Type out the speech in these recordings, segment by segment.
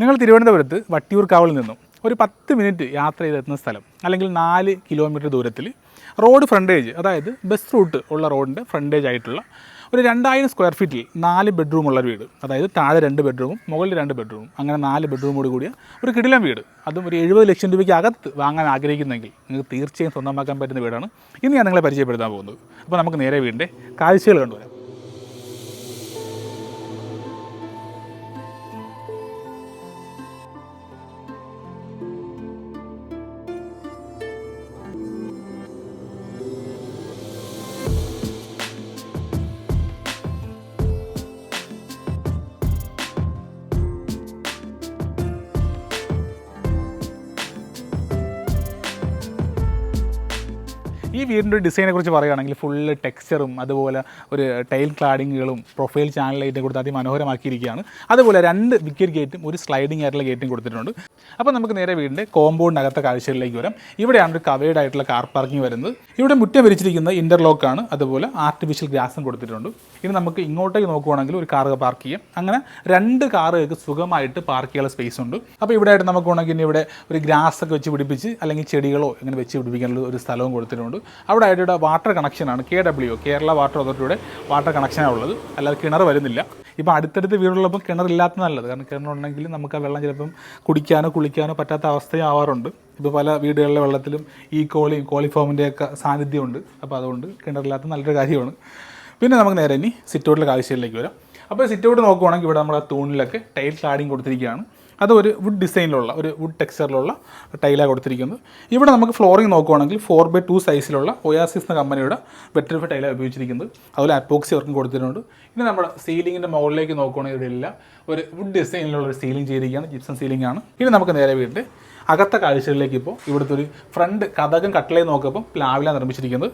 നിങ്ങൾ തിരുവനന്തപുരത്ത് വട്ടിയൂർക്കാവിൽ നിന്നും ഒരു പത്ത് മിനിറ്റ് യാത്ര ചെയ്തെത്തുന്ന സ്ഥലം അല്ലെങ്കിൽ നാല് കിലോമീറ്റർ ദൂരത്തിൽ റോഡ് ഫ്രണ്ടേജ് അതായത് ബസ് റൂട്ട് ഉള്ള റോഡിന്റെ ഫ്രണ്ടേജ് ആയിട്ടുള്ള ഒരു രണ്ടായിരം സ്ക്വയർ ഫീറ്റിൽ നാല് ബെഡ്റൂം ബെഡ്റൂമുള്ള വീട് അതായത് താഴെ രണ്ട് ബെഡ്റൂമും മുകളിൽ രണ്ട് ബെഡ്റൂമും അങ്ങനെ നാല് ബെഡ്റൂമോട് കൂടിയ ഒരു കിടിലം വീട്. അതും ഒരു എഴുപത് ലക്ഷം രൂപയ്ക്ക് അകത്ത് വാങ്ങാൻ ആഗ്രഹിക്കുന്നെങ്കിൽ നിങ്ങൾക്ക് തീർച്ചയായും സ്വന്തമാക്കാൻ പറ്റുന്ന വീടാണ്. ഇന്ന് ഞാൻ നിങ്ങളെ പരിചയപ്പെടുത്താൻ പോകുന്നത്. അപ്പോൾ നമുക്ക് നേരെ വീടിന്റെ കാഴ്ചകൾ കണ്ടുവരാം. വീടിന്റെ ഡിസൈനെ കുറിച്ച് പറയുകയാണെങ്കിൽ ഫുള്ള് ടെക്സ്ചറും അതുപോലെ ഒരു ടൈൽ ക്ലാഡിങ്ങുകളും പ്രൊഫൈൽ ചാനൽ ലൈറ്റും കൊടുത്ത് അതിമനോഹരമാക്കിയിരിക്കുകയാണ്. അതുപോലെ രണ്ട് വിക്കറ്റ് ഗേറ്റും ഒരു സ്ലൈഡിംഗ് ആയിട്ടുള്ള ഗേറ്റും കൊടുത്തിട്ടുണ്ട്. അപ്പോൾ നമുക്ക് നേരെ വീടിന്റെ കോമ്പൗണ്ടിനകത്തെ കാഴ്ചകളിലേക്ക് വരാം. ഇവിടെയാണ് ഒരു കവേഡ് ആയിട്ടുള്ള കാർ പാർക്കിംഗ് വരുന്നത്. ഇവിടെ മുറ്റം വിരിച്ചിരിക്കുന്നത് ഇന്റർലോക്കാണ് അതുപോലെ ആർട്ടിഫിഷ്യൽ ഗ്രാസും കൊടുത്തിട്ടുണ്ട്. ഇനി നമുക്ക് ഇങ്ങോട്ടേക്ക് നോക്കുവാണെങ്കിൽ ഒരു കാർ പാർക്ക് ചെയ്യാം. അങ്ങനെ രണ്ട് കാറുകൾക്ക് സുഖമായിട്ട് പാർക്ക് ചെയ്യാനുള്ള സ്പേസ് ഉണ്ട്. അപ്പോൾ ഇവിടെ ആയിട്ട് നമുക്ക് വേണമെങ്കിൽ ഇവിടെ ഒരു ഗ്രാസ് ഒക്കെ വെച്ച് പിടിപ്പിച്ച് അല്ലെങ്കിൽ ചെടികളോ ഇങ്ങനെ വെച്ച് പിടിപ്പിക്കാനുള്ള ഒരു സ്ഥലവും കൊടുത്തിട്ടുണ്ട്. അവിടെ അവരുടെ വാട്ടർ കണക്ഷനാണ് കെ ഡബ്ല്യു കേരള വാട്ടർ അതോറിറ്റിയുടെ വാട്ടർ കണക്ഷനാണ് ഉള്ളത്. അല്ലാതെ കിണർ വരുന്നില്ല. ഇപ്പോൾ അടുത്തടുത്ത് വീടുള്ളപ്പോൾ കിണറില്ലാത്ത നല്ലത്. കാരണം കിണറുണ്ടെങ്കിൽ നമുക്ക് ആ വെള്ളം ചിലപ്പം കുടിക്കാനോ കുളിക്കാനോ പറ്റാത്ത അവസ്ഥയും ആവാറുണ്ട് ഇപ്പോൾ പല വീടുകളിലെ വെള്ളത്തിലും ഈ കോളിയും കോളിഫോമിന്റെയൊക്കെ സാന്നിധ്യമുണ്ട്. അപ്പോൾ അതുകൊണ്ട് കിണറില്ലാത്ത നല്ലൊരു കാര്യമാണ്. പിന്നെ നമുക്ക് നേരെ ഇനി സിറ്റൗട്ടിലെ കാഴ്ചയിലേക്ക് വരാം. അപ്പോൾ സിറ്റൗട്ട് നോക്കുവാണെങ്കിൽ ഇവിടെ നമ്മൾ ആ തൂണിലൊക്കെ ടൈൽ ക്ലാഡിങ് കൊടുത്തിരിക്കുകയാണ്. അത് ഒരു വുഡ് ഡിസൈനിലുള്ള ഒരു വുഡ് ടെക്സ്ചറിലുള്ള ടൈലാണ് കൊടുത്തിരിക്കുന്നത് ഇവിടെ നമുക്ക് ഫ്ലോറിംഗ് നോക്കുവാണെങ്കിൽ ഫോർ ബൈ ടു സൈസിലുള്ള ഒയാസിസ് എന്ന കമ്പനിയുടെ വെറ്റർഫ് ടൈലാണ് ഉപയോഗിച്ചിരിക്കുന്നത്. അതുപോലെ അപ്പോക്സി വർക്കും കൊടുത്തിട്ടുണ്ട്. ഇനി നമ്മുടെ സീലിങ്ങിന്റെ മുകളിലേക്ക് നോക്കുവാണെങ്കിൽ ഇവിടെ ഇല്ല. ഒരു വുഡ് ഡിസൈനിലുള്ള ഒരു സീലിംഗ് ചെയ്തിരിക്കുകയാണ് ജിപ്സം സീലിംഗ് ആണ്. ഇനി നമുക്ക് നേരെ വീട്ടിൽ അകത്ത കാഴ്ചകളിലേക്ക് ഇപ്പോൾ ഇവിടുത്തെ ഒരു ഫ്രണ്ട് കഥകം കട്ടിലേ നോക്കുമ്പോൾ പ്ലാവില നിർമ്മിച്ചിരിക്കുന്നത്.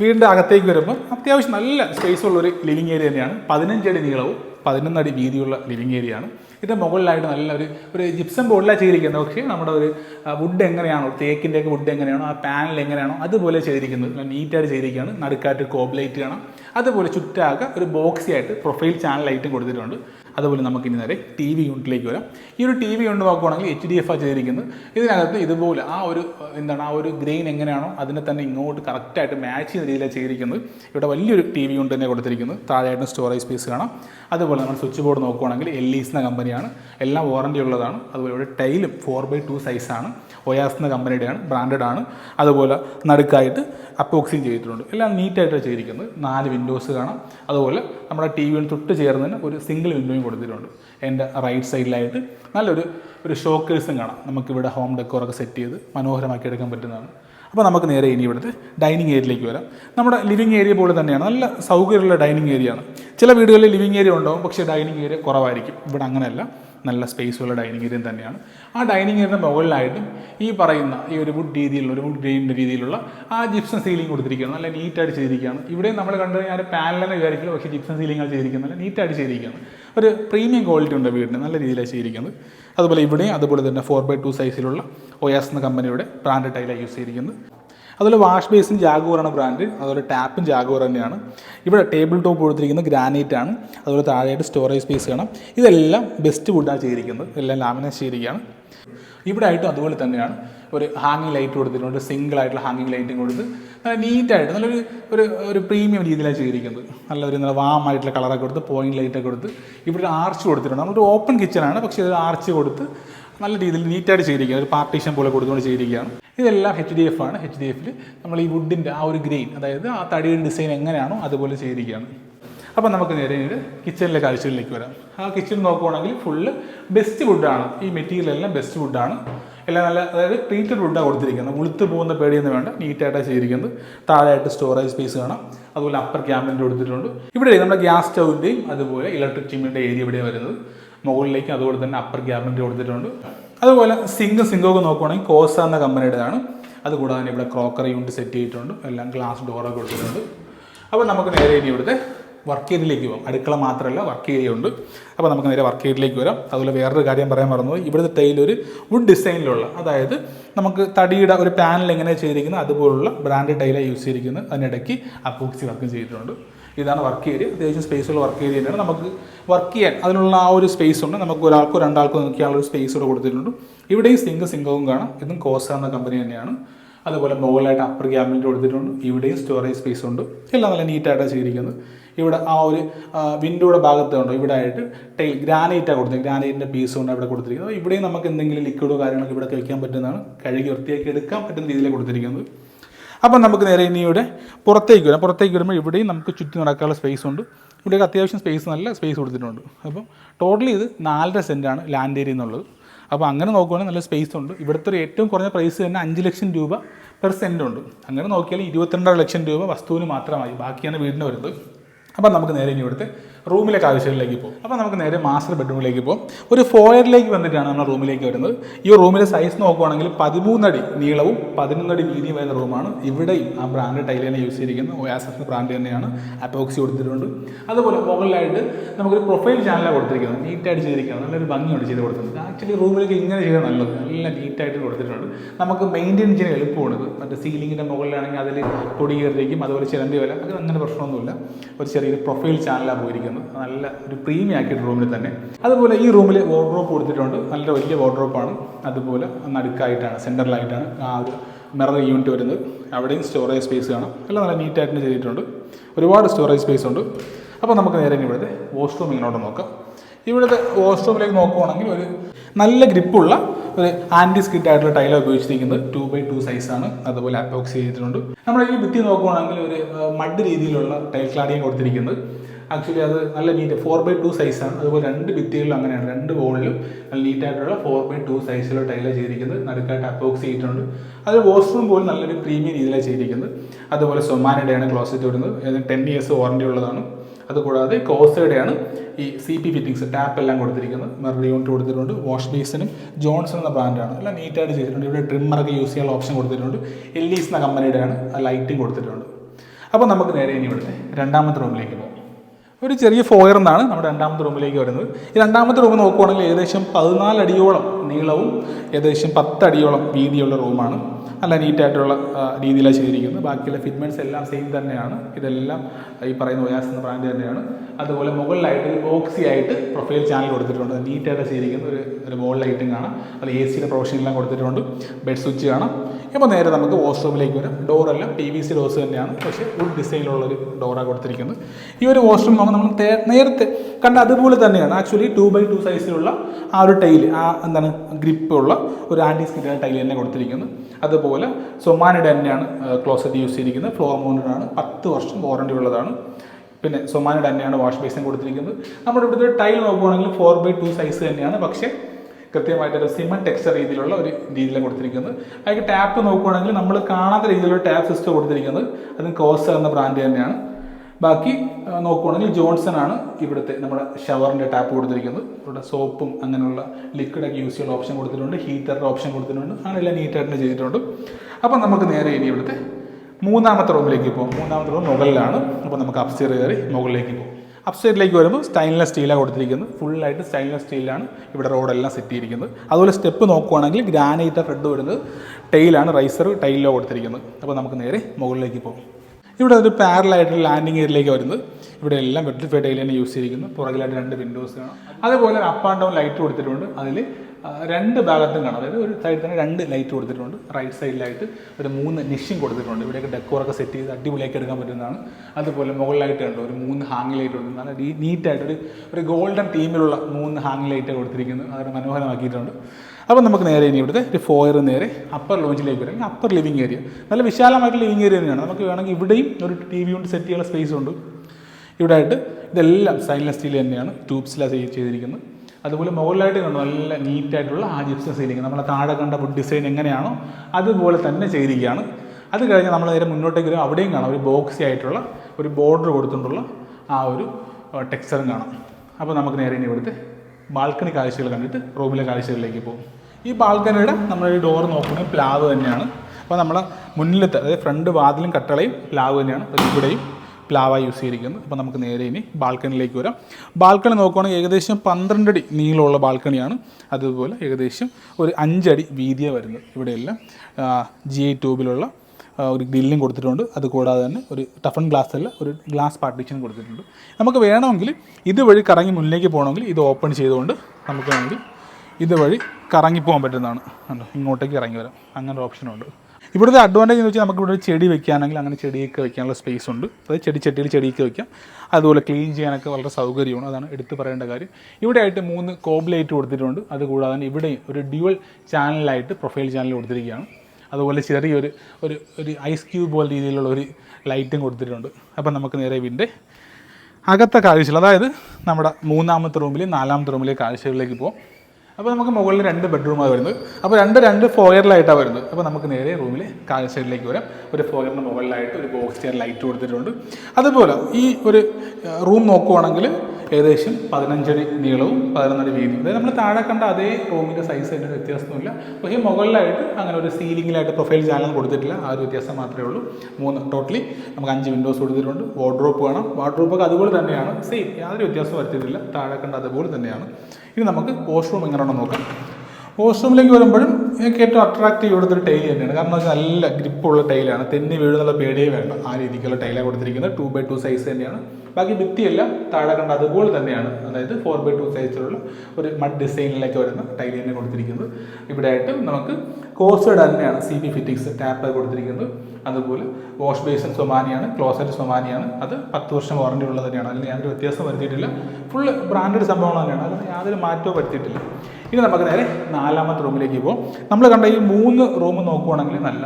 വീടിന്റെ അകത്തേക്ക് വരുമ്പോൾ അത്യാവശ്യം നല്ല സ്പേസ് ഒരു ലിവിങ് ഏരിയ തന്നെയാണ്. പതിനഞ്ചടി നീളവും പതിനൊന്നടി വീതിയുള്ള ലിവിങ് ഏരിയയാണ് ഇതിന്റെ മുകളിലായിട്ട് നല്ല ഒരു ഒരു ജിപ്സം ബോർഡിലാണ് ചെയ്തിരിക്കുന്നത്. പക്ഷേ നമ്മുടെ ഒരു വുഡ് എങ്ങനെയാണോ തേക്കിന്റെ ഒക്കെ വുഡ് എങ്ങനെയാണോ ആ പാനൽ എങ്ങനെയാണോ അതുപോലെ ചെയ്തിരിക്കുന്നത്. നല്ല നീറ്റായിട്ട് ചെയ്തിരിക്കുകയാണ്. നടുക്കായിട്ട് കോബ്ലൈറ്റ് കാണാം. അതുപോലെ ചുറ്റാകെ ഒരു ബോക്സി ആയിട്ട് പ്രൊഫൈൽ ചാനൽ ലൈറ്റും കൊടുത്തിട്ടുണ്ട്. അതുപോലെ നമുക്ക് ഇനി നേരെ ടി വി യൂണിറ്റിലേക്ക് വരാം. ഈ ഒരു ടി വി യൂണിറ്റ് നോക്കുകയാണെങ്കിൽ എച്ച് ഡി എഫ് ആ ചെയ്തിരിക്കുന്നത്. ഇതിനകത്ത് ഇതുപോലെ ആ ഒരു എന്താണ് ആ ഒരു ഗ്രെയിൻ എങ്ങനെയാണോ അതിനെ തന്നെ ഇങ്ങോട്ട് കറക്റ്റായിട്ട് മാച്ച് ചെയ്യുന്ന രീതിയിലാണ് ചെയ്തിരിക്കുന്നത്. ഇവിടെ വലിയൊരു ടി വി യൂണിറ്റ് തന്നെ കൊടുത്തിരിക്കുന്നത്. താഴെയായിട്ട് സ്റ്റോറേജ് സ്പേസ് കാണാം. അതുപോലെ നമ്മൾ സ്വിച്ച് ബോർഡ് നോക്കുകയാണെങ്കിൽ എൽ ഇസ് എന്ന കമ്പനിയാണ് എല്ലാം വാറണ്ടി ഉള്ളതാണ്. അതുപോലെ ഇവിടെ ടൈലും ഫോർ ബൈ ടു സൈസാണ് ഒയാസ് എന്ന കമ്പനിയുടെയാണ് ബ്രാൻഡഡ് ആണ്. അതുപോലെ നടുക്കായിട്ട് അപ്പോക്സിങ് ചെയ്തിട്ടുണ്ട്. എല്ലാം നീറ്റായിട്ടാണ് ചെയ്തിരിക്കുന്നത്. നാല് വിൻഡോസ് കാണാം. അതുപോലെ നമ്മുടെ ടി വിയിൽ തൊട്ട് ചേർന്നതിന് ഒരു സിംഗിൾ വിൻഡോയും കൊടുത്തിട്ടുണ്ട്. എന്റെ റൈറ്റ് സൈഡിലായിട്ട് നല്ലൊരു ഒരു ഷോക്കേഴ്സും കാണാം. നമുക്കിവിടെ ഹോം ഡെക്കോറൊക്കെ സെറ്റ് ചെയ്ത് മനോഹരമാക്കി എടുക്കാൻ പറ്റുന്നതാണ്. അപ്പോൾ നമുക്ക് നേരെ ഇനി ഇവിടുത്തെ ഡൈനിങ് ഏരിയയിലേക്ക് വരാം. നമ്മുടെ ലിവിങ് ഏരിയ പോലെ തന്നെയാണ്. നല്ല സൗകര്യമുള്ള ഡൈനിങ് ഏരിയ ആണ്. ചില വീടുകളിൽ ലിവിങ് ഏരിയ ഉണ്ടാവും പക്ഷേ ഡൈനിങ് ഏരിയ കുറവായിരിക്കും. ഇവിടെ അങ്ങനെയല്ല. നല്ല സ്പേസുള്ള ഡൈനിങ് ഏരിയ തന്നെയാണ്. ആ ഡൈനിങ് ഏരിയ മുകളിലായിട്ടും ഈ പറയുന്ന ഈ ഒരു വുഡ് രീതിയിലുള്ള ഒരു വുഡ് ഗ്രെയിന്റെ രീതിയിലുള്ള ആ ജിപ്സം സീലിംഗ് കൊടുത്തിരിക്കുകയാണ്. നല്ല നീറ്റായിട്ട് ചെയ്തിരിക്കുകയാണ്. ഇവിടെ നമ്മൾ കണ്ടുകഴിഞ്ഞാൽ പാനലിനെ പാനലെന്ന് വിചാരിക്കില്ല പക്ഷേ ജിപ്സം സീലിംഗ് ചെയ്തിരിക്കുന്നത്. നല്ല നീറ്റായിട്ട് ചെയ്തിരിക്കുകയാണ്. ഒരു പ്രീമിയം ക്വാളിറ്റി ഉണ്ട് വീടിന് നല്ല രീതിയിലാണ് ചെയ്തിരിക്കുന്നത് അതുപോലെ ഇവിടെയും അതുപോലെ തന്നെ ഫോർ ബൈ ടു സൈസിലുള്ള ഒയാസ് എന്ന കമ്പനിയുടെ ബ്രാൻഡ് ടൈലാണ് യൂസ് ചെയ്തിരിക്കുന്നത് അതുപോലെ വാഷ് ബേസിൻ ജാഗുവറാണ് ബ്രാൻഡ് അതുപോലെ ടാപ്പും ജാഗുവർ തന്നെയാണ്. ഇവിടെ ടേബിൾ ടോപ്പ് കൊടുത്തിരിക്കുന്നത് ഗ്രാനൈറ്റ് ആണ് അതുപോലെ താഴെയായിട്ട് സ്റ്റോറേജ് സ്പേസ് കാണാം. ഇതെല്ലാം ബെസ്റ്റ് വുഡാണ് ചെയ്തിരിക്കുന്നത് എല്ലാം ലാമിനേറ്റ് ചെയ്തിരിക്കുകയാണ് ഇവിടെ ആയിട്ടും അതുപോലെ തന്നെയാണ്. ഒരു ഹാങ്ങിങ് ലൈറ്റ് കൊടുത്തിട്ടുണ്ട് സിംഗിൾ ആയിട്ടുള്ള ഹാങ്ങിങ് ലൈറ്റും കൊടുത്ത് നല്ല നീറ്റായിട്ട് നല്ലൊരു ഒരു ഒരു പ്രീമിയം രീതിയിലാണ് ചെയ്തിരിക്കുന്നത്. നല്ലൊരു നല്ല വാമായിട്ടുള്ള കളറൊക്കെ കൊടുത്ത് പോയിന്റ് ലൈറ്റൊക്കെ കൊടുത്ത് ഇവിടെ ഒരു ആർച്ച് കൊടുത്തിട്ടുണ്ട്. നമ്മളൊരു ഓപ്പൺ കിച്ചണാണ് പക്ഷേ ഒരു ആർച്ച് കൊടുത്ത് നല്ല രീതിയിൽ നീറ്റായിട്ട് ചെയ്തിരിക്കുകയാണ്. ഒരു പാർട്ടീഷൻ പോലെ കൊടുത്തുകൊണ്ട് ചെയ്തിരിക്കുകയാണ്. ഇതെല്ലാം എച്ച് ഡി എഫ് ആണ്. എച്ച് ഡി എഫിൽ നമ്മൾ ഈ വുഡിന്റെ ആ ഒരു ഗ്രെയിൻ അതായത് ആ തടിയുടെ ഡിസൈൻ എങ്ങനെയാണോ അതുപോലെ ചെയ്തിരിക്കുകയാണ്. അപ്പോൾ നമുക്ക് നേരെ ഇനി കിച്ചണിലെ കാഴ്ചകളിലേക്ക് വരാം. ആ കിച്ചൺ നോക്കുവാണെങ്കിൽ ഫുള്ള് ബെസ്റ്റ് വുഡാണ് ഈ മെറ്റീരിയൽ എല്ലാം ബെസ്റ്റ് വുഡാണ് എല്ലാം നല്ല അതായത് ട്രീറ്റഡ് വുഡാണ് കൊടുത്തിരിക്കുന്നത്. ഉളുത്ത് പോകുന്ന പേടിയൊന്നും വേണ്ട. നീറ്റായിട്ടാണ് ചെയ്തിരിക്കുന്നത്. താഴെയായിട്ട് സ്റ്റോറേജ് സ്പേസ് കാണാം. അതുപോലെ അപ്പർ ക്യാബിനറ്റ് കൊടുത്തിട്ടുണ്ട്. ഇവിടെ നമ്മുടെ ഗ്യാസ് സ്റ്റൗവിന്റെയും അതുപോലെ ഇലക്ട്രിക് ചിമ്മിന്റെ ഏരിയ ഇവിടെ വരുന്നത്. മുകളിലേക്ക് അതുപോലെ തന്നെ അപ്പർ ക്യാബിനറ്റ് കൊടുത്തിട്ടുണ്ട്. അതുപോലെ സിങ്ക് സിങ്കൊക്കെ നോക്കുവാണെങ്കിൽ കോസ എന്ന കമ്പനിയുടേതാണ് അതുകൂടാതെ ഇവിടെ ക്രോക്കറി യൂണിറ്റ് സെറ്റ് ചെയ്തിട്ടുണ്ട്. എല്ലാം ഗ്ലാസ് ഡോറൊക്കെ കൊടുത്തിട്ടുണ്ട്. അപ്പോൾ നമുക്ക് നേരെ ഇനി ഇവിടുത്തെ വർക്ക് ഏരിയയിലേക്ക് പോകും. അടുക്കള മാത്രമല്ല വർക്ക് ഏരിയ ഉണ്ട് അപ്പോൾ നമുക്ക് നേരെ വർക്ക് ഏരിയയിലേക്ക് വരാം. അതുപോലെ വേറൊരു കാര്യം പറയാൻ മറന്നു ഇവിടുത്തെ ടൈൽ ഒരു വുഡ് ഡിസൈനിലുള്ള അതായത് നമുക്ക് തടിയുടെ ഒരു പാനൽ എങ്ങനെ ചെയ്തിരിക്കുന്നത് അതുപോലുള്ള ബ്രാൻഡ് ടൈലാണ് യൂസ് ചെയ്തിരിക്കുന്നത്. അതിനിടയ്ക്ക് അപ്പോക്സി വർക്കും ചെയ്തിട്ടുണ്ട്. ഇതാണ് വർക്ക് ഏരിയ അത്യാവശ്യം സ്പേസുള്ള വർക്ക് ഏരിയ തന്നെയാണ്. നമുക്ക് വർക്ക് ചെയ്യാൻ അതിനുള്ള ആ ഒരു സ്പേസ് ഉണ്ട്. നമുക്ക് ഒരാൾക്കോ രണ്ടാൾക്കോ നിൽക്കാനുള്ള ഒരു സ്പേസ് ഇവിടെ കൊടുത്തിട്ടുണ്ട് ഇവിടെയും സിംഗ് സിംഗവും കാണാം. ഇതും കോസ എന്ന കമ്പനി തന്നെയാണ്. അതുപോലെ മുകളിലായിട്ട് അപ്പർ ക്യാബിനറ്റ് കൊടുത്തിട്ടുണ്ട്. ഇവിടെയും സ്റ്റോറേജ് സ്പേസ് ഉണ്ട്. എല്ലാം നല്ല നീറ്റായിട്ടാണ് ചെയ്തിരിക്കുന്നത്. ഇവിടെ ആ ഒരു വിൻഡോയുടെ ഭാഗത്ത് ഉണ്ടോ ഇവിടെ ആയിട്ട് ടൈൽ ഗ്രാനൈറ്റാണ് കൊടുത്തത് ഗ്രാനൈറ്റിന്റെ പീസ് കൊണ്ട് അവിടെ കൊടുത്തിരിക്കുന്നത്. ഇവിടെയും നമുക്ക് എന്തെങ്കിലും ലിക്വിഡോ കാര്യങ്ങളൊക്കെ ഇവിടെ വയ്ക്കാൻ പറ്റുന്നതാണ്. കഴുകി വൃത്തിയാക്കി എടുക്കാൻ പറ്റുന്ന രീതിയിലാണ് കൊടുത്തിരിക്കുന്നത്. അപ്പം നമുക്ക് നേരെ ഇനി ഇവിടെ പുറത്തേക്ക് വരാം. പുറത്തേക്ക് വരുമ്പോൾ ഇവിടെയും നമുക്ക് ചുറ്റി നടക്കാനുള്ള സ്പേസ് ഉണ്ട്. ഇവിടെയൊക്കെ അത്യാവശ്യം സ്പേസ് നല്ല സ്പേസ് കൊടുത്തിട്ടുണ്ട്. അപ്പം ടോട്ടലി ഇത് നാലര സെന്റാണ് ലാൻഡ് ഏരിയ എന്നുള്ളത്. അപ്പോൾ അങ്ങനെ നോക്കുവാണെങ്കിൽ നല്ല സ്പേസ് ഉണ്ട്. ഇവിടുത്തെ ഒരു ഏറ്റവും കുറഞ്ഞ പ്രൈസ് തന്നെ അഞ്ച് ലക്ഷം രൂപ പെർ സെന്റ് ഉണ്ട്. അങ്ങനെ നോക്കിയാൽ ഇരുപത്തിരണ്ടര ലക്ഷം രൂപ വസ്തുവിന് മാത്രമായി ബാക്കിയാണ് വീടിന് വരുന്നത്. അപ്പം നമുക്ക് നേരെ ഇനി ഇവിടുത്തെ റൂമിലേക്ക് ആവശ്യങ്ങളിലേക്ക് പോകും. അപ്പോൾ നമുക്ക് നേരെ മാസ്റ്റർ ബെഡ്റൂമിലേക്ക് പോകും. ഒരു ഫോയറിലേക്ക് വന്നിട്ടാണ് നമ്മൾ റൂമിലേക്ക് വരുന്നത്. ഈ റൂമിലെ സൈസ് നോക്കുവാണെങ്കിൽ പതിമൂന്നടി നീളവും പതിനൊന്നടി വീതിയും വരുന്ന റൂമാണ് ഇവിടെയും ആ ബ്രാൻഡ് ടൈൽ തന്നെ യൂസ് ചെയ്തിരിക്കുന്നത് ഒയാസസ് ബ്രാൻഡ് തന്നെയാണ് അപ്പോക്സി കൊടുത്തിട്ടുണ്ട്. അതുപോലെ മുകളിലായിട്ട് നമുക്കൊരു പ്രൊഫൈൽ ചാനലാണ് കൊടുത്തിരിക്കുന്നത്. നീറ്റായിട്ട് ചെയ്തിരിക്കുന്നത് നല്ലൊരു ഭംഗിയോട് ചെയ്ത് കൊടുത്തിട്ടുണ്ട്. ആക്ച്വലി റൂമിലേക്ക് ഇങ്ങനെ ചെയ്താൽ നല്ലത്. നല്ല നീറ്റായിട്ട് കൊടുത്തിട്ടുണ്ട്. നമുക്ക് മെയിന്റെയിൻ ചെയ്യാൻ എളുപ്പമാണ് ഇത് മറ്റേ സീലിങ്ങിന്റെ മുകളിലാണെങ്കിൽ അതിൽ പൊടി കയറിയിരിക്കും. അതുപോലെ ചിലമ്പി അത് അങ്ങനെ പ്രശ്നമൊന്നുമില്ല. ഒരു ചെറിയൊരു പ്രൊഫൈൽ ചാനലാണ് പോയിരിക്കുന്നത്. നല്ല ഒരു പ്രീമിയം ആക്കിയിട്ട് റൂമിൽ തന്നെ. അതുപോലെ ഈ റൂമിൽ വാർഡ്രോപ്പ് കൊടുത്തിട്ടുണ്ട്. നല്ല വലിയ വാർഡ്രോപ്പാണ് അതുപോലെ നടുക്കായിട്ടാണ് സെന്ററിലായിട്ടാണ് ആ ഒരു മിറർ യൂണിറ്റ് വരുന്നത്. അവിടെയും സ്റ്റോറേജ് സ്പേസ് കാണാം. എല്ലാം നല്ല നീറ്റായിട്ട് ചെയ്തിട്ടുണ്ട്. ഒരുപാട് സ്റ്റോറേജ് സ്പേസ് ഉണ്ട്. അപ്പോൾ നമുക്ക് നേരെ ഇവിടുത്തെ ഇവിടുത്തെ വാഷ്റൂം ഇങ്ങോട്ട് നോക്കാം. ഇവിടുത്തെ വാഷ്റൂമിലേക്ക് നോക്കുവാണെങ്കിൽ ഒരു നല്ല ഗ്രിപ്പുള്ള ഒരു ആന്റി സ്കിറ്റ് ആയിട്ടുള്ള ടൈലാണ് ഉപയോഗിച്ചിരിക്കുന്നത് ടു ബൈ ടു സൈസാണ് അതുപോലെ അപ്പോക്സ് ചെയ്തിട്ടുണ്ട്. നമ്മൾ ഈ ഭിത്തി നോക്കുവാണെങ്കിൽ ഒരു മഡ് രീതിയിലുള്ള ടൈൽ ക്ലാഡിയും കൊടുത്തിരിക്കുന്നത്. ആക്ച്വലി അത് നല്ല നീറ്റ് ഫോർ ബൈ ടു സൈസാണ് അതുപോലെ രണ്ട് ഭിത്തികളിലും അങ്ങനെയാണ്. രണ്ട് വോളിലും നല്ല നീറ്റായിട്ടുള്ള ഫോർ ബൈ ടു സൈസിലുള്ള ടൈലാണ് ചെയ്തിരിക്കുന്നത്. നടുക്കായിട്ട് അപ്പോക്സ് ചെയ്തിട്ടുണ്ട്. അത് വാഷ്റൂം പോലും നല്ലൊരു പ്രീമിയം രീതിയിലാണ് ചെയ്തിരിക്കുന്നത്. അതുപോലെ സൊമാനയുടെയാണ് ക്ലോസറ്റ് വരുന്നത് ടെൻ ഇയേഴ്സ് വാറണ്ടി ഉള്ളതാണ്. അതുകൂടാതെ കോസയുടെയാണ് ഈ സി പി ഫിറ്റിങ്സ് ടാപ്പ് എല്ലാം കൊടുത്തിരിക്കുന്നത്. മെറർ യൂണിറ്റ് കൊടുത്തിട്ടുണ്ട്. വാഷ് ബേസിനും ജോൺസൺ എന്ന ബ്രാൻഡാണ് എല്ലാം നീറ്റായിട്ട് ചെയ്തിട്ടുണ്ട്. ഇവിടെ ട്രിമ്മറൊക്കെ യൂസ് ചെയ്യാനുള്ള ഓപ്ഷൻ കൊടുത്തിട്ടുണ്ട്. എല്ലീസ് എന്ന കമ്പനിയുടെയാണ് ലൈറ്റിംഗ് കൊടുത്തിട്ടുണ്ട്. അപ്പോൾ നമുക്ക് നേരെ ഇനി ഇവിടുത്തെ രണ്ടാമത്തെ റൂമിലേക്ക് പോകാം. ഒരു ചെറിയ ഫോയർ എന്നാണ് നമ്മുടെ രണ്ടാമത്തെ റൂമിലേക്ക് വരുന്നത്. ഈ രണ്ടാമത്തെ റൂം നോക്കുവാണെങ്കിൽ ഏകദേശം പതിനാല് അടിയോളം നീളവും ഏകദേശം പത്തടിയോളം വീതിയുള്ള റൂമാണ്. നല്ല നീറ്റായിട്ടുള്ള രീതിയിലാണ് ചെയ്തിരിക്കുന്നത്. ബാക്കിയുള്ള ഫിറ്റ്മെന്റ്സ് എല്ലാം സെയിം തന്നെയാണ്. ഇതെല്ലാം ഈ പറയുന്ന ഒയാസ് എന്ന ബ്രാൻഡ് തന്നെയാണ്. അതുപോലെ മുകളിലായിട്ട് ബോക്സി ആയിട്ട് പ്രൊഫൈൽ ചാനൽ കൊടുത്തിട്ടുണ്ട്. നീറ്റായിട്ട് ചെയ്തിരിക്കുന്ന ഒരു ഒരു ബോൾ ലൈറ്റും കാണാം അത് എ സിയുടെ പ്രൊഫഷൻ എല്ലാം കൊടുത്തിട്ടുണ്ട്. ബെഡ് സ്വിച്ച് കാണാം. ഇപ്പോൾ നേരെ നമുക്ക് വാഷ്റൂമിലേക്ക് വരാം. ഡോറെല്ലാം പി വി സി ഡോസ് തന്നെയാണ്. പക്ഷേ വുഡ് ഡിസൈനിലുള്ളൊരു ഡോറാണ് കൊടുത്തിരിക്കുന്നത്. ഈ ഒരു വാഷ്റൂം നമ്മൾ നമ്മൾ നേരത്തെ കണ്ട അതുപോലെ തന്നെയാണ്. ആക്ച്വലി ടു ബൈ ടു സൈസിലുള്ള ആ ഒരു ടൈൽ ആ എന്താണ് ഗ്രിപ്പ് ഉള്ള ഒരു ആന്റി സ്കിൻ ടൈൽ തന്നെ കൊടുത്തിരിക്കുന്നത്. അതുപോലെ സൊമാനയുടെ തന്നെയാണ് ക്ലോസറ്റ് യൂസ് ചെയ്തിരിക്കുന്നത്. ഫ്ലോർ മോണിനാണ് പത്ത് വർഷം വാറണ്ടി ഉള്ളതാണ്. പിന്നെ സൊമാനയുടെ തന്നെയാണ് വാഷ് ബേസിൻ കൊടുത്തിരിക്കുന്നത്. നമ്മുടെ ഇവിടുത്തെ ടൈൽ നോക്കുകയാണെങ്കിൽ ഫോർ ബൈ ടു സൈസ് തന്നെയാണ്. പക്ഷേ കൃത്യമായിട്ടൊരു സിമൻ ടെക്സ്ചർ രീതിയിലുള്ള ഒരു രീതിയിലാണ് കൊടുത്തിരിക്കുന്നത്. അതിൽ ടാപ്പ് നോക്കുകയാണെങ്കിൽ നമ്മൾ കാണാത്ത രീതിയിലുള്ള ടാപ്പ് സിസ്റ്റം കൊടുത്തിരിക്കുന്നത്. അതും കോസ് എന്ന ബ്രാൻഡ് തന്നെയാണ്. ബാക്കി നോക്കുകയാണെങ്കിൽ ജോൺസൺ ആണ് ഇവിടുത്തെ നമ്മുടെ ഷവറിന്റെ ടാപ്പ് കൊടുത്തിരിക്കുന്നത്. ഇവിടെ സോപ്പും അങ്ങനെയുള്ള ലിക്വിഡൊക്കെ യൂസ് ചെയ്യാനുള്ള ഓപ്ഷൻ കൊടുത്തിട്ടുണ്ട്. ഹീറ്ററിന്റെ ഓപ്ഷൻ കൊടുത്തിട്ടുണ്ട്. അങ്ങനെയെല്ലാം നീറ്റായിട്ട് തന്നെ ചെയ്തിട്ടുണ്ട്. അപ്പം നമുക്ക് നേരെ ഇനി ഇവിടുത്തെ മൂന്നാമത്തെ റൂമിലേക്ക് പോകും മൂന്നാമത്തെ റൂം മുകളിലാണ്. അപ്പോൾ നമുക്ക് അപ്സ്റ്റെയർ കയറി മുകളിലേക്ക് പോകും അപ്സ്റ്റേറ്റിലേക്ക് വരുമ്പോൾ സ്റ്റൈൻലെസ് സ്റ്റീലാണ് കൊടുത്തിരിക്കുന്നത്. ഫുള്ളായിട്ട് സ്റ്റൈൻലെസ് സ്റ്റീലാണ് ഇവിടെ റോഡെല്ലാം സെറ്റ് ചെയ്തിരിക്കുന്നത്. അതുപോലെ സ്റ്റെപ്പ് നോക്കുവാണെങ്കിൽ ഗ്രാനൈറ്റ് റെഡ് വരുന്നത് ടൈലാണ് റൈസർ ടൈലിലോ കൊടുത്തിരിക്കുന്നത്. അപ്പോൾ നമുക്ക് നേരെ മുകളിലേക്ക് പോകും ഇവിടെ ഒരു പാരലായിട്ട് ലാൻഡിങ് ഏരിയയിലേക്ക് വരുന്നത്. ഇവിടെ എല്ലാം വെട്ടിഫൈഡ് ഏരിയ യൂസ് ചെയ്തിരിക്കുന്നു. പുറകിലായിട്ട് രണ്ട് വിൻഡോസ് കാണാം. അതുപോലെ അപ്പ് ആൻഡ് ഡൗൺ ലൈറ്റ് കൊടുത്തിട്ടുണ്ട്. അതിൽ രണ്ട് ഭാഗത്തും കാണാം. അതായത് ഒരു സൈഡിൽ തന്നെ രണ്ട് ലൈറ്റ് കൊടുത്തിട്ടുണ്ട്. റൈറ്റ് സൈഡിലായിട്ട് ഒരു മൂന്ന് നിഷ്യം കൊടുത്തിട്ടുണ്ട്. ഇവിടെയൊക്കെ ഡെക്കോറൊക്കെ സെറ്റ് ചെയ്ത് അടിപൊളിയാക്കി എടുക്കാൻ പറ്റുന്നതാണ്. അതുപോലെ മുകളിലായിട്ട് ഉണ്ട് ഒരു മൂന്ന് ഹാങ് ലൈറ്റ് ഉണ്ട് നല്ല നീറ്റായിട്ട് ഒരു ഒരു ഗോൾഡൻ തീമിലുള്ള മൂന്ന് ഹാങ് ലൈറ്റ് കൊടുത്തിരിക്കുന്നത് അതൊരു മനോഹരമാക്കിയിട്ടുണ്ട്. അപ്പോൾ നമുക്ക് നേരെ ഇനി ഇവിടുത്തെ ഒരു ഫോയർ നേരെ അപ്പർ ലോഞ്ചിലേക്ക് വരും. അപ്പർ ലിവിങ് ഏരിയ നല്ല വിശാലമായിട്ടുള്ള ലിവിങ് ഏരിയ തന്നെയാണ്. നമുക്ക് വേണമെങ്കിൽ ഇവിടെയും ഒരു ടി വി കൊണ്ട് സെറ്റ് ചെയ്യാനുള്ള സ്പേസ് ഉണ്ട്. ഇവിടെ ആയിട്ട് ഇതെല്ലാം സ്റ്റൈൻലെസ് സ്റ്റീൽ തന്നെയാണ്. ട്യൂബ്സിലാണ് ചെയ്തിരിക്കുന്നത്. അതുപോലെ മുകളിലായിട്ട് കണ്ടു? നല്ല നീറ്റായിട്ടുള്ള ആ ജിപ്സം സീലിംഗ് നമ്മൾ താഴെ കണ്ട വുഡ് ഡിസൈൻ എങ്ങനെയാണോ അതുപോലെ തന്നെ ചെയ്തിരിക്കുകയാണ്. അത് കഴിഞ്ഞ് നമ്മൾ നേരെ മുന്നോട്ടേക്ക് വരും. അവിടെയും കാണാം. ഒരു ബോക്സി ആയിട്ടുള്ള ഒരു ബോർഡർ കൊടുത്തിട്ടുള്ള ആ ഒരു ടെക്സ്ചറും കാണാം. അപ്പോൾ നമുക്ക് നേരെ ഇനി ഇവിടുത്തെ ബാൽക്കണി കാഴ്ചകൾ കണ്ടിട്ട് റൂമിലെ കാഴ്ചകളിലേക്ക് പോകും. ഈ ബാൽക്കണിയുടെ ഒരു ഡോർ നോക്കുന്നത് പ്ലാവ് തന്നെയാണ്. അപ്പോൾ നമ്മളെ മുന്നിലത്തെ അതായത് ഫ്രണ്ട് വാതിലും കട്ടളയും പ്ലാവ് തന്നെയാണ്. ഇവിടെയും പ്ലാവായി യൂസ് ചെയ്തിരിക്കുന്നത്. അപ്പോൾ നമുക്ക് നേരെ ഇനി ബാൽക്കണിയിലേക്ക് വരാം. ബാൽക്കണി നോക്കുകയാണെങ്കിൽ ഏകദേശം പന്ത്രണ്ടടി നീളമുള്ള ബാൽക്കണിയാണ്. അതുപോലെ ഏകദേശം ഒരു അഞ്ചടി വീതിയാണ് വരുന്നത്. ഇവിടെയെല്ലാം ജി ഐ ട്യൂബിലുള്ള ഒരു ഗ്രില്ലും കൊടുത്തിട്ടുണ്ട്. അതുകൂടാതെ തന്നെ ഒരു ടഫൺ ഗ്ലാസ് അല്ല ഒരു ഗ്ലാസ് പാർട്ടീഷൻ കൊടുത്തിട്ടുണ്ട്. നമുക്ക് വേണമെങ്കിൽ ഇതുവഴി കറങ്ങി മുന്നിലേക്ക് പോകണമെങ്കിൽ ഇത് ഓപ്പൺ ചെയ്തുകൊണ്ട് നമുക്ക് വേണമെങ്കിൽ ഇതുവഴി കറങ്ങി പോകാൻ പറ്റുന്നതാണ്. കണ്ടോ ഇങ്ങോട്ടേക്ക് ഇറങ്ങി വരാം. അങ്ങനെ ഓപ്ഷനുണ്ട് ഇവിടുത്തെ അഡ്വാന്റേജ് എന്ന് വെച്ചാൽ നമുക്ക് ഇവിടെ ഒരു ചെടി വെക്കുകയാണെങ്കിൽ അങ്ങനെ ചെടിയൊക്കെ വെക്കാനുള്ള സ്പേസ് ഉണ്ട്. അതായത് ചെടി ചട്ടിയിൽ ചെടിയൊക്കെ വെക്കാം. അതുപോലെ ക്ലീൻ ചെയ്യാനൊക്കെ വളരെ സൗകര്യമാണ്. അതാണ് എടുത്തു പറയേണ്ട കാര്യം. ഇവിടെ ആയിട്ട് മൂന്ന് കോബ് ലൈറ്റ് കൊടുത്തിട്ടുണ്ട്. അതുകൂടാതെ തന്നെ ഇവിടെ ഒരു ഡ്യുവൽ ചാനലായിട്ട് പ്രൊഫൈൽ ചാനൽ കൊടുത്തിരിക്കുകയാണ്. അതുപോലെ ചെറിയൊരു ഒരു ഒരു ഐസ് ക്യൂബ് പോലെ രീതിയിലുള്ള ഒരു ലൈറ്റും കൊടുത്തിട്ടുണ്ട്. അപ്പം നമുക്ക് നേരെ വീടിന്റെ അകത്തെ കാഴ്ചകൾ അതായത് നമ്മുടെ മൂന്നാമത്തെ റൂമിൽ നാലാമത്തെ റൂമിലെ കാഴ്ചകളിലേക്ക് പോകും അപ്പോൾ നമുക്ക് മുകളിൽ രണ്ട് ബെഡ്റൂമാണ് വരുന്നത്. അപ്പോൾ രണ്ട് രണ്ട് ഫോയറിലായിട്ടാണ് വരുന്നത്. അപ്പോൾ നമുക്ക് നേരെ റൂമിൽ കാൽ സൈഡിലേക്ക് വരാം. ഒരു ഫോയറിന് മുകളിലായിട്ട് ഒരു ബോക്സ് ചെയർ ലൈറ്റ് കൊടുത്തിട്ടുണ്ട്. അതുപോലെ ഈ ഒരു റൂം നോക്കുവാണെങ്കിൽ ഏകദേശം പതിനഞ്ചടി നീളവും പതിനൊന്നടി വീതിയും. അതായത് നമ്മൾ താഴെ കണ്ട അതേ റൂമിന്റെ സൈസ് അതിന്റെ വ്യത്യാസമൊന്നുമില്ല. പക്ഷേ മുകളിലായിട്ട് അങ്ങനെ ഒരു സീലിങ്ങിലായിട്ട് പ്രൊഫൈൽ ചാനൽ കൊടുത്തിട്ടില്ല. ആ ഒരു വ്യത്യാസം മാത്രമേ ഉള്ളൂ. മൂന്ന് ടോട്ടലി നമുക്ക് അഞ്ച് വിൻഡോസ് കൊടുത്തിട്ടുണ്ട്. വാർഡ്രോപ്പ് വേണം. വാർഡ്രോപ്പൊക്കെ അതുപോലെ തന്നെയാണ്. സെയിം യാതൊരു വ്യത്യാസവും വരുത്തിയിട്ടില്ല. താഴെ കണ്ട അതുപോലെ തന്നെയാണ്. ഇനി നമുക്ക് വാഷ്റൂം എങ്ങനെയാണെന്ന് നോക്കാം. വാഷ്റൂമിലേക്ക് വരുമ്പോഴും എനിക്ക് ഏറ്റവും അട്രാക്റ്റീവ് ഇവിടുത്തെ ഒരു ടൈൽ തന്നെയാണ്. കാരണം വെച്ചാൽ നല്ല ഗ്രിപ്പുള്ള ടൈലാണ് തെന്നി വീഴുന്നുള്ള പേടിയേ വേണ്ട. ആ രീതിക്കുള്ള ടൈലാണ് കൊടുത്തിരിക്കുന്നത് ടു ബൈ ടു സൈസ് തന്നെയാണ്. ബാക്കി ഭിത്തിയെല്ലാം താഴെ കണ്ട അതുപോലെ തന്നെയാണ്. അതായത് ഫോർ ബൈ ടു സൈസിലുള്ള ഒരു മഡ് ഡിസൈനിലേക്ക് വരുന്ന ടൈൽ തന്നെ കൊടുത്തിരിക്കുന്നത്. ഇവിടെ ആയിട്ട് നമുക്ക് കോസ്റ്റ് തന്നെയാണ് സി ബി ഫിറ്റിങ്സ് ടാപ്പ് കൊടുത്തിരിക്കുന്നത്. അതുപോലെ വാഷ് ബേസിൻ സൊമാനിയാണ് ക്ലോസറ്റ് സൊമാനിയാണ്. അത് പത്ത് വർഷം വാറണ്ടി ഉള്ളത് തന്നെയാണ്. അതിൽ യാതൊരു വ്യത്യാസം വരുത്തിയിട്ടില്ല. ഫുൾ ബ്രാൻഡഡ് സംഭവങ്ങൾ തന്നെയാണ്. അതിന് യാതൊരു മാറ്റവും വരുത്തിയിട്ടില്ല. ഇനി നമുക്ക് നേരെ നാലാമത്തെ റൂമിലേക്ക് പോകും നമ്മൾ കണ്ട ഈ മൂന്ന് റൂം നോക്കുവാണെങ്കിൽ നല്ല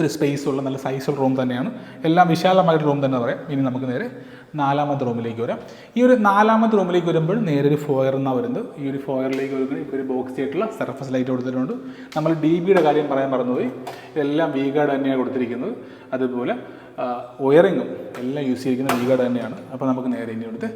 ഒരു സ്പേസ് ഉള്ള നല്ല സൈസുള്ള റൂം തന്നെയാണ്. എല്ലാം വിശാലമായിട്ട് റൂം തന്നെ പറയാം. ഇനി നമുക്ക് നേരെ നാലാമത്തെ റൂമിലേക്ക് വരാം. ഈ ഒരു നാലാമത്തെ റൂമിലേക്ക് വരുമ്പോൾ നേരെ ഒരു ഫോയർ എന്നാണ് വരുന്നത്. ഈ ഒരു ഫോയറിലേക്ക് വരുമ്പോൾ ഇപ്പോൾ ഒരു ബോക്സ് ആയിട്ടുള്ള സർഫസ് ലൈറ്റ് കൊടുത്തിട്ടുണ്ട്. നമ്മൾ ഡി ബിയുടെ കാര്യം പറയാൻ മറന്നുപോയി. ഇതെല്ലാം വി ഗാർഡ് തന്നെയാണ് കൊടുത്തിരിക്കുന്നത്. അതുപോലെ ഒയറിങ്ങും എല്ലാം യൂസ് ചെയ്തിരിക്കുന്നത് വി ഗാർഡ് തന്നെയാണ്. അപ്പോൾ നമുക്ക് നേരെ ഇനി ഇവിടുത്തെ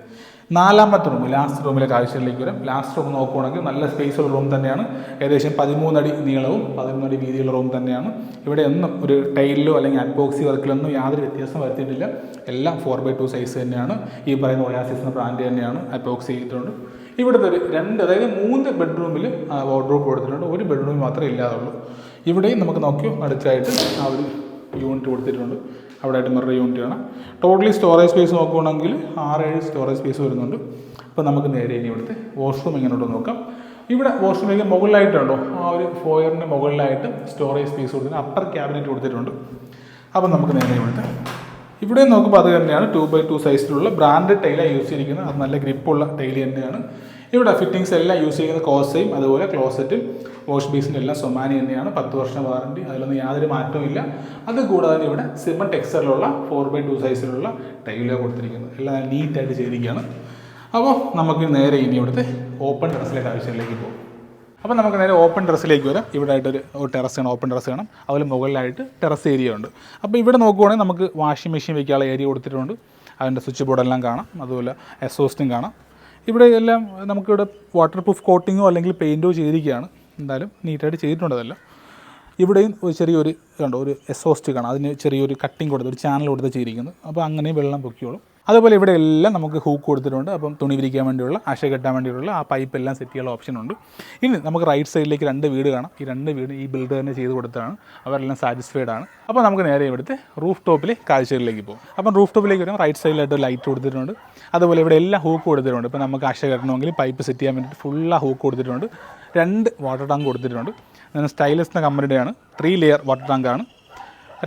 നാലാമത്തെ റൂം ലാസ്റ്റ് റൂമിലെ കാഴ്ചയിലേക്ക് വരും. ലാസ്റ്റ് റൂം നോക്കുകയാണെങ്കിൽ നല്ല സ്പേസ് ഉള്ള റൂം തന്നെയാണ്. ഏകദേശം പതിമൂന്നടി നീളവും പതിമൂന്നടി വീതിയുള്ള റൂം തന്നെയാണ്. ഇവിടെ ഒന്നും ഒരു ടൈലിലോ അല്ലെങ്കിൽ അഡ്ബോക്സി വർക്കിലൊന്നും യാതൊരു വ്യത്യാസം വരുത്തിയിട്ടില്ല. എല്ലാം ഫോർ ബൈ ടു സൈസ് തന്നെയാണ്. ഈ പറയുന്ന ഒയാസിസ് എന്ന ബ്രാൻഡ് തന്നെയാണ് അഡ്ബോക്സി ചെയ്തിട്ടുണ്ട്. ഇവിടുത്തെ ഒരു രണ്ട് അതായത് മൂന്ന് ബെഡ്റൂമിൽ വാർഡ്രോബ് കൊടുത്തിട്ടുണ്ട്. ഒരു ബെഡ്റൂമിൽ മാത്രമേ ഇല്ലാതുള്ളൂ. ഇവിടെയും നമുക്ക് നോക്കിയോ? അടുത്തായിട്ട് ആ ഒരു യൂണിറ്റ് കൊടുത്തിട്ടുണ്ട്. അവിടെ ആയിട്ട് മിറർ യൂണിറ്റാണ് ടോട്ടലി സ്റ്റോറേജ് സ്പേസ് നോക്കുകയാണെങ്കിൽ ആറേഴ് സ്റ്റോറേജ് സ്പേസ് വരുന്നുണ്ട്. അപ്പോൾ നമുക്ക് നേരെ ഇനി ഇവിടുത്തെ വാഷ്റൂം എങ്ങനെയുണ്ടോ നോക്കാം. ഇവിടെ വാഷ്റൂമിലേക്ക് മുകളിലായിട്ടുണ്ടോ ആ ഒരു ഫോയറിന്റെ മുകളിലായിട്ട് സ്റ്റോറേജ് സ്പേസ് കൊടുത്തിട്ട് അപ്പർ ക്യാബിനറ്റ് കൊടുത്തിട്ടുണ്ട്. അപ്പോൾ നമുക്ക് നേരെ ഇവിടുത്തെ ഇവിടെ നോക്കുമ്പോൾ അത് തന്നെയാണ് ടു ബൈ ടു സൈസിലുള്ള ബ്രാൻഡ് ടൈലാണ് യൂസ് ചെയ്തിരിക്കുന്നത്. അത് നല്ല ഗ്രിപ്പുള്ള ടൈൽ തന്നെയാണ്. ഇവിടെ ഫിറ്റിങ്സ് എല്ലാം യൂസ് ചെയ്യുന്ന കോസയും അതുപോലെ ക്ലോസറ്റും വാഷ് ബേസിന്റെ എല്ലാം സൊമാനി തന്നെയാണ്. പത്ത് വർഷം വാറണ്ടി അതിലൊന്നും യാതൊരു മാറ്റവും ഇല്ല. അത് കൂടാതെ ഇവിടെ സിമൺ ടെക്സ്ചറിലുള്ള ഫോർ ബൈ ടു സൈസിലുള്ള ടൈലാണ് കൊടുത്തിരിക്കുന്നത് എല്ലാം നീറ്റായിട്ട് ചെയ്തിരിക്കുകയാണ്. അപ്പോൾ നമുക്ക് നേരെ ഇനി ഇവിടുത്തെ ഓപ്പൺ ടെറസിലേക്ക് ആവശ്യത്തിലേക്ക് പോകും. അപ്പോൾ നമുക്ക് നേരെ ഓപ്പൺ ടെറസിലേക്ക് വരാം. ഇവിടെ ആയിട്ടൊരു ടെറസ് കാണാം ഓപ്പൺ ടെറസ് കാണാം. അതിൽ മുകളിലായിട്ട് ടെറസ് ഏരിയ ഉണ്ട്. അപ്പോൾ ഇവിടെ നോക്കുവാണെങ്കിൽ നമുക്ക് വാഷിംഗ് മെഷീൻ വയ്ക്കാനുള്ള ഏരിയ കൊടുത്തിട്ടുണ്ട്. അതിന്റെ സ്വിച്ച് ബോർഡെല്ലാം കാണാം. അതുപോലെ എസോസ്റ്റും കാണാം. ഇവിടെ എല്ലാം നമുക്കിവിടെ വാട്ടർ പ്രൂഫ് കോട്ടിങ്ങോ അല്ലെങ്കിൽ പെയിന്റോ ചെയ്തിരിക്കുകയാണ്. എന്തായാലും നീറ്റായിട്ട് ചെയ്തിട്ടുണ്ട് ഇവിടെയും ഒരു ചെറിയൊരു കണ്ടോ ഒരു എസോസ്റ്റ് കാണാം. അതിന് ചെറിയൊരു കട്ടിങ് കൊടുത്ത് ഒരു ചാനൽ കൊടുത്ത് ചെയ്തിരിക്കുന്നത് അപ്പോൾ അങ്ങനെ വെള്ളം പൊക്കിയോളും അതുപോലെ ഇവിടെ എല്ലാം നമുക്ക് ഹൂക്ക് കൊടുത്തിട്ടുണ്ട്. അപ്പം തുണി വിരിക്കാൻ വേണ്ടിയുള്ള ആശ കെട്ടാൻ വേണ്ടിയുള്ള ആ പൈപ്പ് എല്ലാം സെറ്റ് ചെയ്യാനുള്ള ഓപ്ഷൻ ഉണ്ട്. ഇനി നമുക്ക് റൈറ്റ് സൈഡിലേക്ക് രണ്ട് വീട് കാണാം. ഈ രണ്ട് വീട് ഈ ബിൽഡർ തന്നെ ചെയ്ത് കൊടുത്തതാണ്. അവരെല്ലാം സാറ്റിസ്ഫൈഡ് ആണ്. അപ്പോൾ നമുക്ക് നേരെ ഇവിടുത്തെ റൂഫ് ടോപ്പിൽ കാഴ്ചകളിലേക്ക് പോകും. അപ്പം റൂഫ് ടോപ്പിലേക്ക് വരുമ്പോൾ റൈറ്റ് സൈഡിലായിട്ട് ലൈറ്റ് കൊടുത്തിട്ടുണ്ട്. അതുപോലെ ഇവിടെ എല്ലാം ഹൂക്ക് കൊടുത്തിട്ടുണ്ട്. ഇപ്പോൾ നമുക്ക് ആശ കെട്ടണമെങ്കിൽ പൈപ്പ് സെറ്റ് ചെയ്യാൻ വേണ്ടിയിട്ട് ആ ഹൂക്ക് കൊടുത്തിട്ടുണ്ട്. രണ്ട് വാട്ടർ ടാങ്ക് കൊടുത്തിട്ടുണ്ട്. സ്റ്റൈലസ് എന്ന കമ്പനിയുടെയാണ് ത്രീ ലെയർ വാട്ടർ ടാങ്കാണ്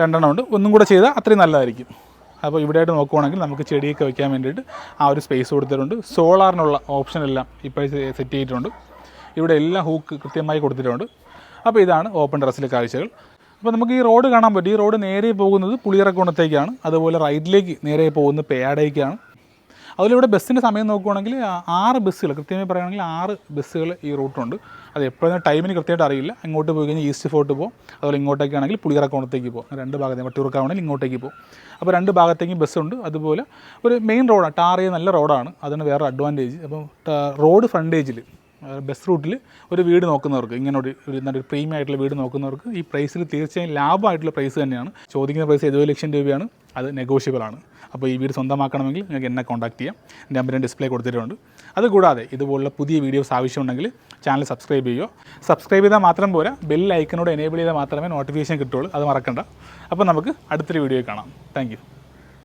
രണ്ടെണ്ണം ഉണ്ട്. ഒന്നും കൂടെ ചെയ്താൽ അത്രയും നല്ലതായിരിക്കും. അപ്പോൾ ഇവിടെയായിട്ട് നോക്കുവാണെങ്കിൽ നമുക്ക് ചെടിയൊക്കെ വെക്കാൻ വേണ്ടിയിട്ട് ആ ഒരു സ്പേസ് കൊടുത്തിട്ടുണ്ട്. സോളാറിനുള്ള ഓപ്ഷൻ എല്ലാം ഇപ്പോൾ സെറ്റ് ചെയ്തിട്ടുണ്ട്. ഇവിടെ എല്ലാം ഹൂക്ക് കൃത്യമായി കൊടുത്തിട്ടുണ്ട്. അപ്പോൾ ഇതാണ് ഓപ്പൺ ടെറസിലെ കാഴ്ചകൾ. അപ്പോൾ നമുക്ക് ഈ റോഡ് കാണാൻ പറ്റും. ഈ റോഡ് നേരെ പോകുന്നത് പുളിയറക്കോണത്തേക്കാണ്. അതുപോലെ റൈറ്റിലേക്ക് നേരെ പോകുന്നത് പേയാടേക്കാണ്. അതിലിവിടെ ബസ്സിന്റെ സമയം നോക്കുവാണെങ്കിൽ ആറ് ബസ്സുകൾ കൃത്യമായി പറയുകയാണെങ്കിൽ ആറ് ബസ്സുകൾ ഈ റൂട്ടുണ്ട് അത് എപ്പോഴും ടൈമിന് കൃത്യമായിട്ട് അറിയില്ല. ഇങ്ങോട്ട് പോയി കഴിഞ്ഞാൽ ഈസ്റ്റ് ഫോർട്ട് പോകും അതുപോലെ ഇങ്ങോട്ടേക്കാണെങ്കിൽ പുളിയറക്കോണത്തേക്ക് പോകും രണ്ട് ഭാഗത്തേക്ക് വട്ടിയൂർക്കാവണമെങ്കിൽ ഇങ്ങോട്ടേക്ക് പോകും അപ്പോൾ രണ്ട് ഭാഗത്തേക്കും ബസ്സുണ്ട്. അതുപോലെ ഒരു മെയിൻ റോഡാണ് ചെയ്ത് നല്ല റോഡാണ് അതിന് വേറെ അഡ്വാന്റേജ് അപ്പോൾ റോഡ് ഫ്രണ്ടേജിൽ ബസ് റൂട്ടിൽ ഒരു വീട് നോക്കുന്നവർക്ക് ഇങ്ങനെ ഒരു ഒരു പ്രീമിയം ആയിട്ടുള്ള വീട് നോക്കുന്നവർക്ക് ഈ പ്രൈസിൽ തീർച്ചയായും ലാഭമായിട്ടുള്ള പ്രൈസ് തന്നെയാണ്. ചോദിക്കുന്ന പ്രൈസ് എഴുപത് ലക്ഷം രൂപയാണ് അത് നെഗോഷ്യബിൾ ആണ്. അപ്പോൾ ഈ വീട് സ്വന്തമാക്കണമെങ്കിൽ നിങ്ങൾക്ക് എന്നെ കോൺടാക്ട് ചെയ്യാം. എന്റെ നമ്പർ ഡിസ്പ്ലേ കൊടുത്തിട്ടുണ്ട്. അതുകൂടാതെ ഇതുപോലുള്ള പുതിയ വീഡിയോസ് ആവശ്യമുണ്ടെങ്കിൽ ചാനൽ സബ്സ്ക്രൈബ് ചെയ്യുക. സബ്സ്ക്രൈബ് ചെയ്താൽ മാത്രം പോരാ ബെൽ ഐക്കനോട് എനേബിൾ ചെയ്താൽ മാത്രമേ നോട്ടിഫിക്കേഷൻ കിട്ടുള്ളൂ അത് മറക്കണ്ട. അപ്പോൾ നമുക്ക് അടുത്തൊരു വീഡിയോ കാണാം. താങ്ക്